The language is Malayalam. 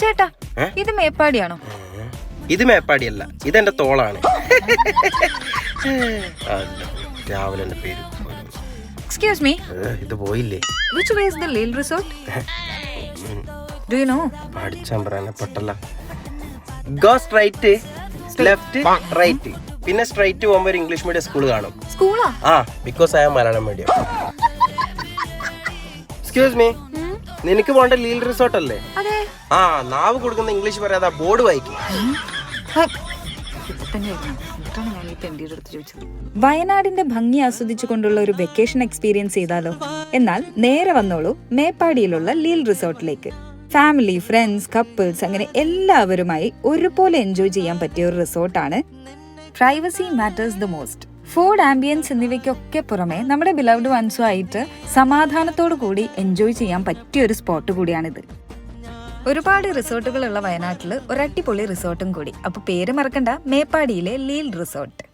ചേട്ടാ ഇത് മേപ്പാടിയാണോ? ഇത് മേപ്പാടിയല്ല ഇതെന്റെ തോളാണ്. അല്ല, രാവിലെ എന്റെ പേര് എക്സ്ക്യൂസ് മീ ഇത് പോയില്ലേ? Which way is the Leela resort do you know പഠിച്ചാൻ പറയാനെ പെട്ടല്ല. ഗോ സ്ട്രൈറ്റ് ലെഫ്റ്റ് റൈറ്റ് പിന്നെ സ്ട്രൈറ്റ് പോകുമ്പോൾ ഒരു ഇംഗ്ലീഷ് മീഡിയം സ്കൂൾ കാണും. സ്കൂളാ ആ? Because I am Malayalam medium excuse me നിനക്ക് പോണ്ട ലീൽ റിസോർട്ട് അല്ലേ? ആ നാവ് കൊടുക്കുന്ന ഇംഗ്ലീഷ് പറയാതെ ബോർഡ് വായിക്കും. വയനാടിന്റെ ഭംഗി ആസ്വദിച്ചുകൊണ്ടുള്ള ഒരു വെക്കേഷൻ എക്സ്പീരിയൻസ് ചെയ്താലോ? എന്നാൽ നേരെ വന്നോളൂ മേപ്പാടിയിലുള്ള ലീൽ റിസോർട്ടിലേക്ക്. ഫാമിലി ഫ്രണ്ട്സ് കപ്പിൾസ് അങ്ങനെ എല്ലാവരുമായി ഒരുപോലെ എൻജോയ് ചെയ്യാൻ പറ്റിയ ഒരു റിസോർട്ടാണ്. Privacy matters the most food ambience എന്നിവയ്ക്കൊക്കെ പുറമെ നമ്മുടെ ബിലവ്ഡ് വൺസുമായിട്ട് സമാധാനത്തോടു കൂടി എൻജോയ് ചെയ്യാൻ പറ്റിയ ഒരു സ്പോട്ട് കൂടിയാണിത്. ഒരുപാട് റിസോർട്ടുകളുള്ള വയനാട്ടിൽ ഒരു അടിപൊളി റിസോർട്ടും കൂടി. അപ്പൊ പേര് മറക്കണ്ട മേപ്പാടിയിലെ ലീൽ റിസോർട്ട്